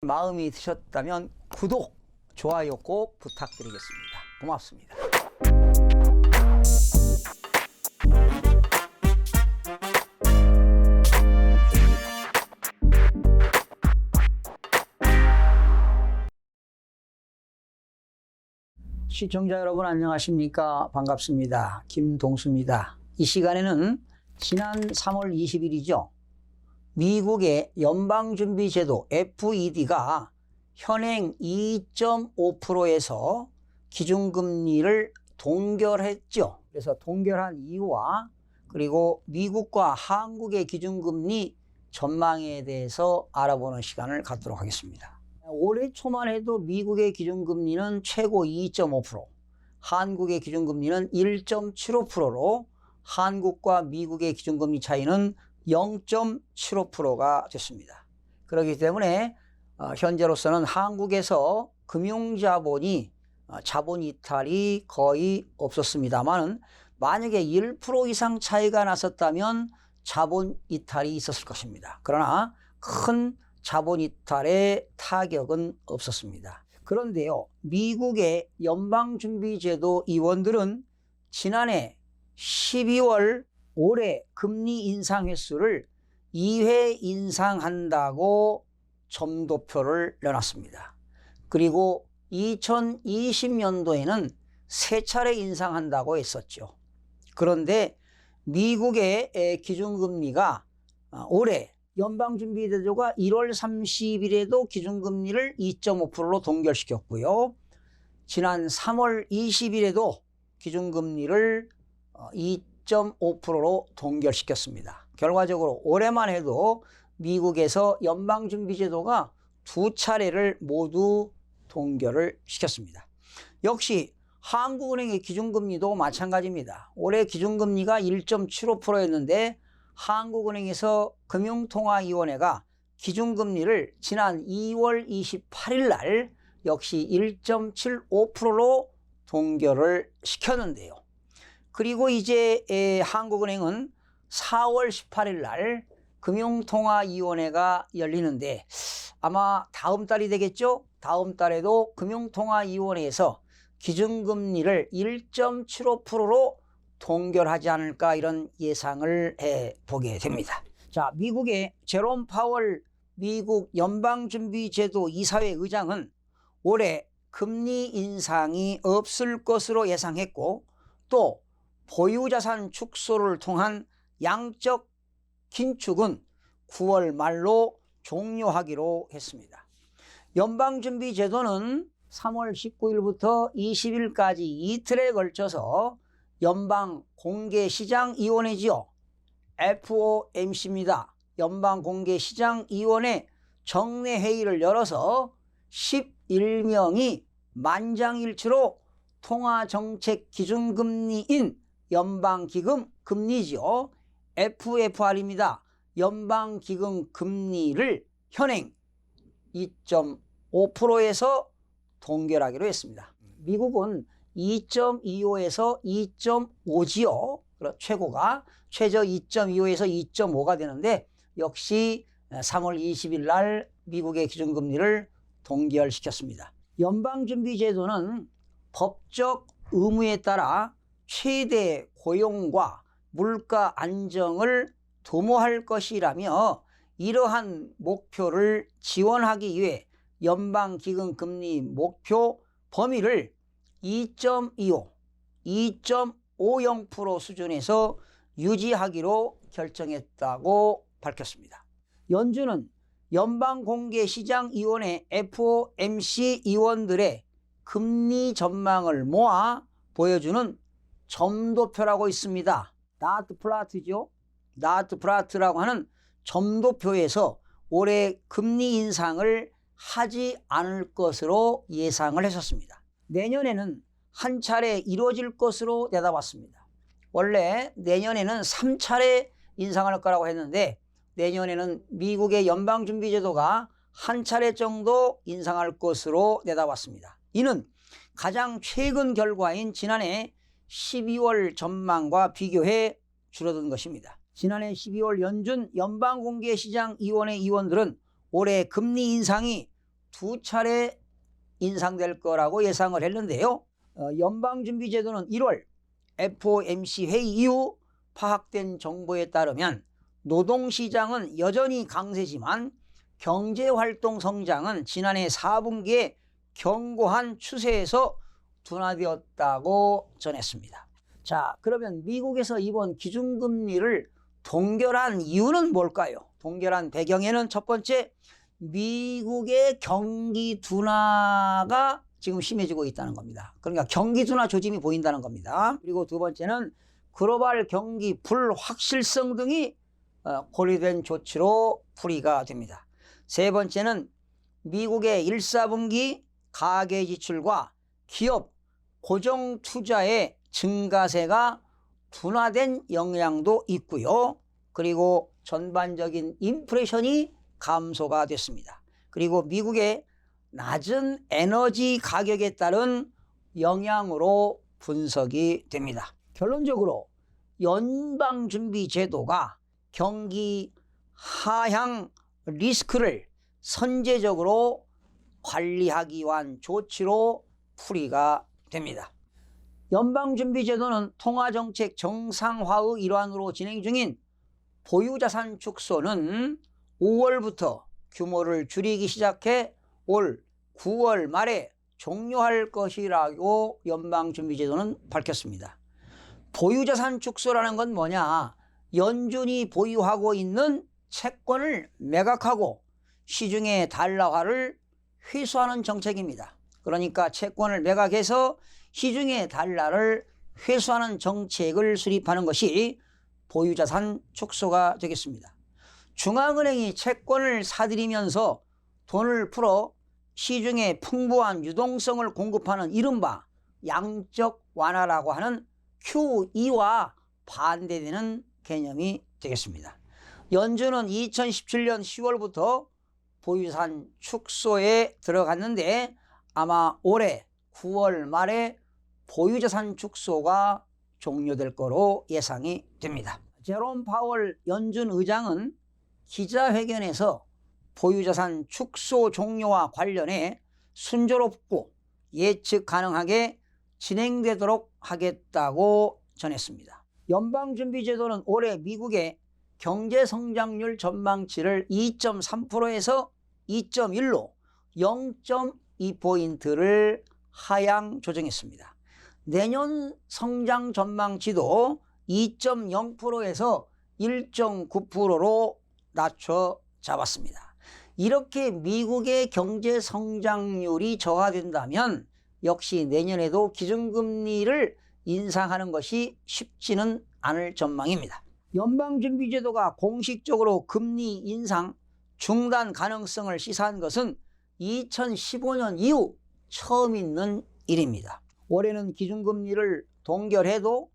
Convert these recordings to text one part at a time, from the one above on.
마음이 드셨다면 구독, 좋아요 꼭 부탁드리겠습니다. 고맙습니다. 시청자 여러분 안녕하십니까? 반갑습니다. 김동수입니다. 이 시간에는 지난 3월 20일이죠. 미국의 연방준비제도 FED가 현행 2.5%에서 기준금리를 동결했죠. 그래서 동결한 이유와 그리고 미국과 한국의 기준금리 전망에 대해서 알아보는 시간을 갖도록 하겠습니다. 올해 초만 해도 미국의 기준금리는 최고 2.5%, 한국의 기준금리는 1.75%로 한국과 미국의 기준금리 차이는 0.75%가 됐습니다. 그렇기 때문에 어, 현재로서는 한국에서 금융자본이 어, 자본 이탈이 거의 없었습니다만 만약에 1% 이상 차이가 났었다면 자본 이탈이 있었을 것입니다. 그러나 큰 자본 이탈의 타격은 없었습니다. 그런데요, 미국의 연방준비제도 의원들은 지난해 12월 올해 금리 인상 횟수를 2회 인상한다고 점도표를 내놨습니다. 그리고 2020년도에는 세 차례 인상한다고 했었죠. 그런데 미국의 기준금리가 올해 연방준비제도가 1월 30일에도 기준금리를 2.5%로 동결시켰고요. 지난 3월 20일에도 기준금리를 2.5%로 동결시켰습니다. 결과적으로 올해만 해도 미국에서 연방준비제도가 두 차례를 모두 동결을 시켰습니다. 역시 한국은행의 기준금리도 마찬가지입니다. 올해 기준금리가 1.75%였는데 한국은행에서 금융통화위원회가 기준금리를 지난 2월 28일 날 역시 1.75%로 동결을 시켰는데요. 그리고 이제 한국은행은 4월 18일 날 금융통화위원회가 열리는데 아마 다음 달이 되겠죠? 다음 달에도 금융통화위원회에서 기준금리를 1.75%로 동결하지 않을까 이런 예상을 해 보게 됩니다. 자, 미국의 제롬 파월 미국 연방준비제도 이사회 의장은 올해 금리 인상이 없을 것으로 예상했고 또 보유자산 축소를 통한 양적 긴축은 9월 말로 종료하기로 했습니다. 연방준비제도는 3월 19일부터 20일까지 이틀에 걸쳐서 연방 공개시장 위원회지요. FOMC입니다. 연방 공개시장 위원회 정례 회의를 열어서 11명이 만장일치로 통화정책 기준금리인 연방기금 금리지요. FFR입니다. 연방기금 금리를 현행 2.5%에서 동결하기로 했습니다. 미국은 2.25에서 2.5지요. 최고가 최저 2.25에서 2.5가 되는데 역시 3월 20일 날 미국의 기준금리를 동결시켰습니다. 연방준비제도는 법적 의무에 따라 최대 고용과 물가 안정을 도모할 것이라며 이러한 목표를 지원하기 위해 연방기금 금리 목표 범위를 2.25, 2.50% 수준에서 유지하기로 결정했다고 밝혔습니다. 연준은 연방공개시장위원회 FOMC 위원들의 금리 전망을 모아 보여주는 점도표라고 있습니다. 나트 플라트죠. 나트 플라트라고 하는 점도표에서 올해 금리 인상을 하지 않을 것으로 예상을 했었습니다. 내년에는 한 차례 이루어질 것으로 내다봤습니다. 원래 내년에는 3차례 인상할 거라고 했는데 내년에는 미국의 연방준비제도가 한 차례 정도 인상할 것으로 내다봤습니다. 이는 가장 최근 결과인 지난해 12월 전망과 비교해 줄어든 것입니다. 지난해 12월 연준 연방공개시장위원회 위원들은 올해 금리 인상이 두 차례 인상될 거라고 예상을 했는데요. 어, 연방준비제도는 1월 FOMC 회의 이후 파악된 정보에 따르면 노동시장은 여전히 강세지만 경제활동 성장은 지난해 4분기에 견고한 추세에서 둔화되었다고 전했습니다. 자, 그러면 미국에서 이번 기준금리를 동결한 이유는 뭘까요? 동결한 배경에는 첫 번째, 미국의 경기 둔화가 지금 심해지고 있다는 겁니다. 그러니까 경기 둔화 조짐이 보인다는 겁니다. 그리고 두 번째는 글로벌 경기 불확실성 등이 어, 고려된 조치로 풀이가 됩니다. 세 번째는 미국의 1, 4분기 가계 지출과 기업 고정 투자의 증가세가 둔화된 영향도 있고요. 그리고 전반적인 인플레이션이 감소가 됐습니다. 그리고 미국의 낮은 에너지 가격에 따른 영향으로 분석이 됩니다. 결론적으로 연방준비제도가 경기 하향 리스크를 선제적으로 관리하기 위한 조치로 풀이가 됩니다. 연방준비제도는 통화정책 정상화의 일환으로 진행 중인 보유자산 축소는 5월부터 규모를 줄이기 시작해 올 9월 말에 종료할 것이라고 연방준비제도는 밝혔습니다. 보유자산 축소라는 건 뭐냐? 연준이 보유하고 있는 채권을 매각하고 시중의 달러화를 회수하는 정책입니다. 그러니까 채권을 매각해서 시중의 달러를 회수하는 정책을 수립하는 것이 보유자산 축소가 되겠습니다. 중앙은행이 채권을 사들이면서 돈을 풀어 시중에 풍부한 유동성을 공급하는 이른바 양적 완화라고 하는 QE와 반대되는 개념이 되겠습니다. 연준은 2017년 10월부터 보유산 축소에 들어갔는데 아마 올해 9월 말에 보유자산 축소가 종료될 거로 예상이 됩니다. 제롬 파월 연준 의장은 기자회견에서 보유자산 축소 종료와 관련해 순조롭고 예측 가능하게 진행되도록 하겠다고 전했습니다. 연방준비제도는 올해 미국의 경제 성장률 전망치를 2.3%에서 2.1로 0.2포인트를 하향 조정했습니다. 내년 성장 전망치도 2.0%에서 1.9%로 낮춰 잡았습니다. 이렇게 미국의 경제 성장률이 저하된다면 역시 내년에도 기준금리를 인상하는 것이 쉽지는 않을 전망입니다. 연방준비제도가 공식적으로 금리 인상 중단 가능성을 시사한 것은 2015년 이후 처음 있는 일입니다. 올해는 기준금리를 동결해도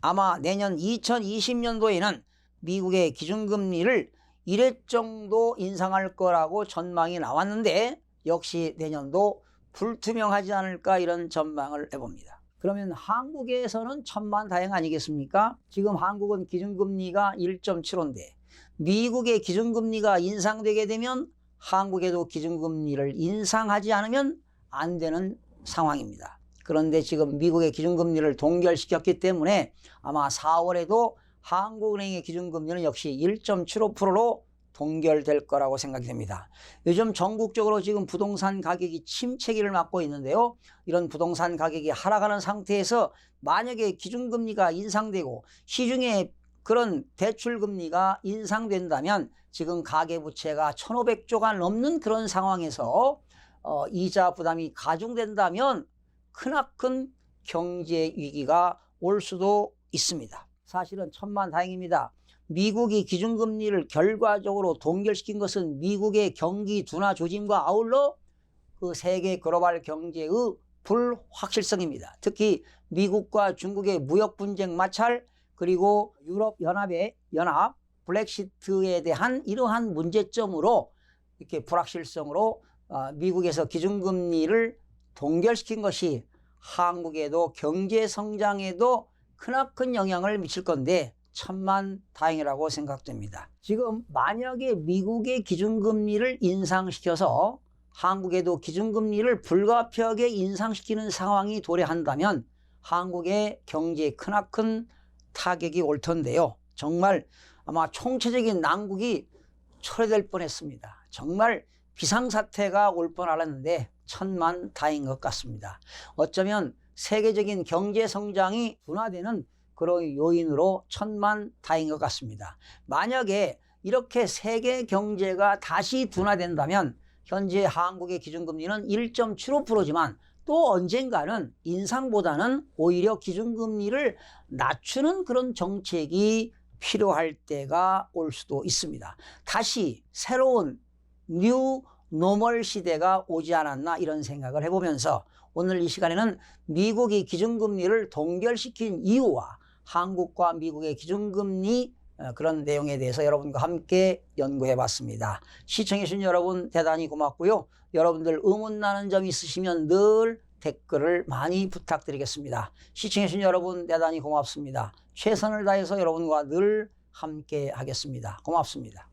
아마 내년 2020년도에는 미국의 기준금리를 1회 정도 인상할 거라고 전망이 나왔는데 역시 내년도 불투명하지 않을까 이런 전망을 해봅니다. 그러면 한국에서는 천만 다행 아니겠습니까? 지금 한국은 기준금리가 1.75인데 미국의 기준금리가 인상되게 되면 한국에도 기준금리를 인상하지 않으면 안 되는 상황입니다. 그런데 지금 미국의 기준금리를 동결시켰기 때문에 아마 4월에도 한국은행의 기준금리는 역시 1.75%로 동결될 거라고 생각이 됩니다. 요즘 전국적으로 지금 부동산 가격이 침체기를 맞고 있는데요. 이런 부동산 가격이 하락하는 상태에서 만약에 기준금리가 인상되고 시중에 그런 대출금리가 인상된다면 지금 가계부채가 1,500조가 넘는 그런 상황에서 어, 이자 부담이 가중된다면 크나큰 경제 위기가 올 수도 있습니다. 사실은 천만 다행입니다. 미국이 기준금리를 결과적으로 동결시킨 것은 미국의 경기 둔화 조짐과 아울러 그 세계 글로벌 경제의 불확실성입니다. 특히 미국과 중국의 무역 분쟁 마찰 그리고 유럽 연합의 연합 블랙시트에 대한 이러한 문제점으로 이렇게 불확실성으로 어, 미국에서 기준금리를 동결시킨 것이 한국에도 경제 성장에도 크나큰 영향을 미칠 건데 천만 다행이라고 생각됩니다. 지금 만약에 미국의 기준금리를 인상시켜서 한국에도 기준금리를 불가피하게 인상시키는 상황이 도래한다면 한국의 경제에 크나큰 타격이 올 텐데요. 정말 아마 총체적인 난국이 초래될 뻔했습니다. 정말 비상사태가 올 뻔하았는데 천만 다행인 것 같습니다. 어쩌면 세계적인 경제 성장이 둔화되는 그런 요인으로 천만 다행인 것 같습니다. 만약에 이렇게 세계 경제가 다시 둔화된다면 현재 한국의 기준금리는 1.75%지만 또 언젠가는 인상보다는 오히려 기준금리를 낮추는 그런 정책이 필요할 때가 올 수도 있습니다. 다시 새로운 뉴 노멀 시대가 오지 않았나 이런 생각을 해보면서 오늘 이 시간에는 미국이 기준금리를 동결시킨 이유와 한국과 미국의 기준금리 어, 그런 내용에 대해서 여러분과 함께 연구해 봤습니다. 시청해 주신 여러분 대단히 고맙고요. 여러분들 의문 나는 점 있으시면 늘 댓글을 많이 부탁드리겠습니다. 시청해 주신 여러분 대단히 고맙습니다. 최선을 다해서 여러분과 늘 함께 하겠습니다. 고맙습니다.